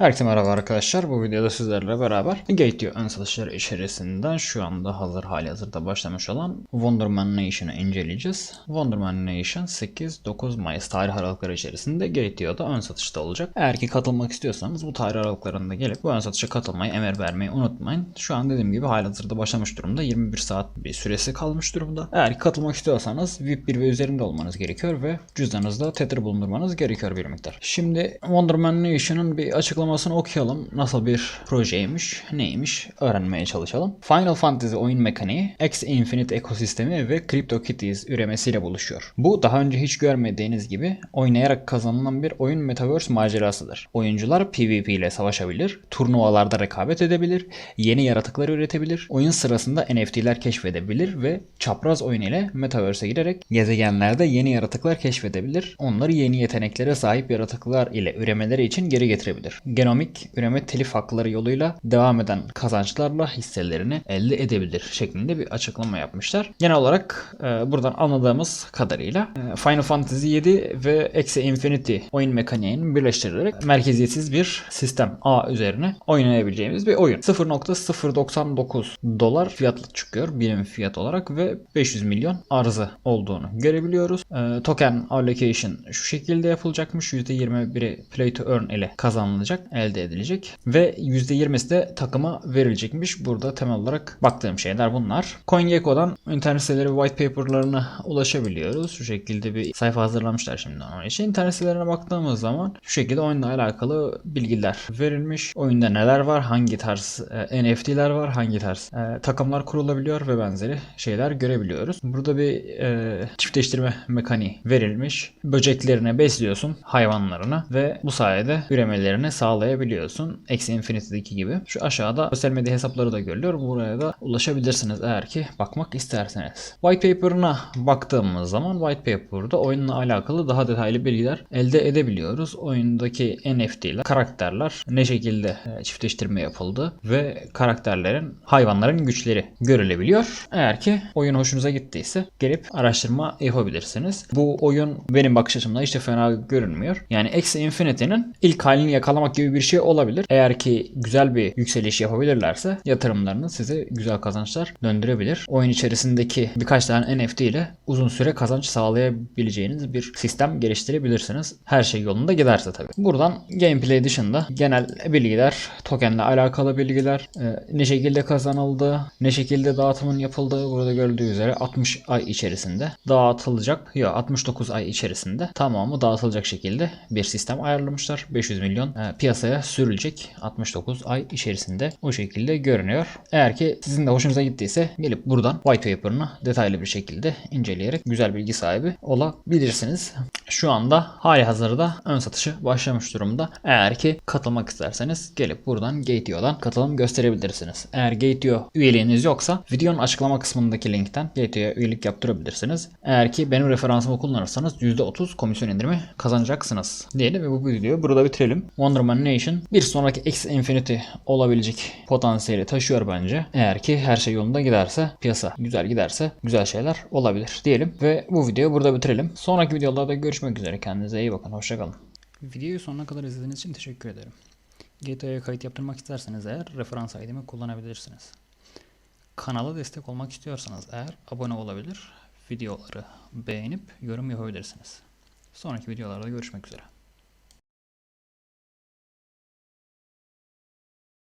Herkese merhaba arkadaşlar. Bu videoda sizlerle beraber Gateo ön satışları içerisinden şu anda hazır hali hazırda başlamış olan Wonderman Nation'ı inceleyeceğiz. Wonderman Nation 8-9 Mayıs tarih aralıkları içerisinde Gateo'da ön satışta olacak. Eğer ki katılmak istiyorsanız bu tarih aralıklarında gelip bu ön satışa katılmayı, emir vermeyi unutmayın. Şu an dediğim gibi hali hazırda başlamış durumda. 21 saat bir süresi kalmış durumda. Eğer ki katılmak istiyorsanız VIP 1 ve üzerinde olmanız gerekiyor ve cüzdanınızda Tether bulundurmanız gerekiyor bir miktar. Şimdi Wonderman Nation'ın bir açıklamasını okuyalım. Nasıl bir projeymiş, neymiş öğrenmeye çalışalım. Final Fantasy oyun mekaniği, X Infinite ekosistemi ve CryptoKitties üremesiyle buluşuyor. Bu daha önce hiç görmediğiniz gibi oynayarak kazanılan bir oyun metaverse macerasıdır. Oyuncular PvP ile savaşabilir, turnuvalarda rekabet edebilir, yeni yaratıklar üretebilir, oyun sırasında NFT'ler keşfedebilir ve çapraz oyun ile metaverse'e girerek gezegenlerde yeni yaratıklar keşfedebilir. Onları yeni yeteneklere sahip yaratıklar ile üremeleri için geri getirebilir. Genomik üreme telif hakları yoluyla devam eden kazançlarla hisselerini elde edebilir şeklinde bir açıklama yapmışlar. Genel olarak e, buradan anladığımız kadarıyla e, Final Fantasy 7 ve Axie Infinity oyun mekaniğini birleştirilerek merkeziyetsiz bir sistem A üzerine oynayabileceğimiz bir oyun. 0.099 dolar fiyatla çıkıyor birim fiyat olarak ve 500 milyon arzı olduğunu görebiliyoruz. E, token allocation şu şekilde yapılacakmış. %21'i play to earn ile kazanılacak, elde edilecek ve %20'si de takıma verilecekmiş. Burada temel olarak baktığım şeyler bunlar. CoinGecko'dan internet siteleri white paper'larına ulaşabiliyoruz. Şu şekilde bir sayfa hazırlamışlar şimdi onun için. İnternet sitelerine baktığımız zaman şu şekilde oyunla alakalı bilgiler verilmiş. Oyunda neler var, hangi tarz e, NFT'ler var, hangi tarz e, takımlar kurulabiliyor ve benzeri şeyler görebiliyoruz. Burada bir e, çiftleştirme mekaniği verilmiş. Böceklerine besliyorsun hayvanlarını ve bu sayede üremelerini sağlayabiliyorsun. Eksi Infinity'deki gibi. Şu aşağıda sosyal medya hesapları da görülüyor. Buraya da ulaşabilirsiniz eğer ki bakmak isterseniz. White paper'ına baktığımız zaman White paper'da oyunla alakalı daha detaylı bilgiler elde edebiliyoruz. Oyundaki NFT'ler, karakterler ne şekilde e, çiftleştirme yapıldı ve karakterlerin, hayvanların güçleri görülebiliyor. Eğer ki oyun hoşunuza gittiyse gelip araştırma yapabilirsiniz. Bu oyun benim bakış açımda de fena görünmüyor. Yani X Infinity'nin ilk halini yakalamak gibi bir şey olabilir. Eğer ki güzel bir yükseliş yapabilirlerse yatırımlarını size güzel kazançlar döndürebilir. Oyun içerisindeki birkaç tane NFT ile uzun süre kazanç sağlayabileceğiniz bir sistem geliştirebilirsiniz. Her şey yolunda giderse tabii. Buradan gameplay dışında genel bilgiler, tokenle alakalı bilgiler, e, ne şekilde kazanıldı, ne şekilde dağıtımın yapıldığı burada görüldüğü üzere 60 ay içerisinde dağıtılacak. Ya 69 ay içerisinde tamamı dağıtılacak şekilde bir sistem ayarlamışlar. 500 milyon e, piyasaya sürülecek 69 ay içerisinde o şekilde görünüyor. Eğer ki sizin de hoşunuza gittiyse gelip buradan white paper'ını detaylı bir şekilde inceleyerek güzel bilgi sahibi olabilirsiniz. Şu anda hali hazırda ön satışı başlamış durumda. Eğer ki katılmak isterseniz gelip buradan Gateo'dan katılım gösterebilirsiniz. Eğer Gateo üyeliğiniz yoksa videonun açıklama kısmındaki linkten Gateo'ya üyelik yaptırabilirsiniz. Eğer ki benim referansımı kullanırsanız %30 komisyon indirimi kazanacaksınız. Diyelim ve bu videoyu burada bitirelim. Wonderman Nation bir sonraki X Infinity olabilecek potansiyeli taşıyor bence. Eğer ki her şey yolunda giderse, piyasa güzel giderse güzel şeyler olabilir diyelim ve bu videoyu burada bitirelim. Sonraki videolarda görüşmek üzere. Kendinize iyi bakın. Hoşçakalın. Videoyu sonuna kadar izlediğiniz için teşekkür ederim. GTA'ya kayıt yaptırmak isterseniz eğer referans ID'mi kullanabilirsiniz. Kanala destek olmak istiyorsanız eğer abone olabilir, videoları beğenip yorum yapabilirsiniz. Sonraki videolarda görüşmek üzere.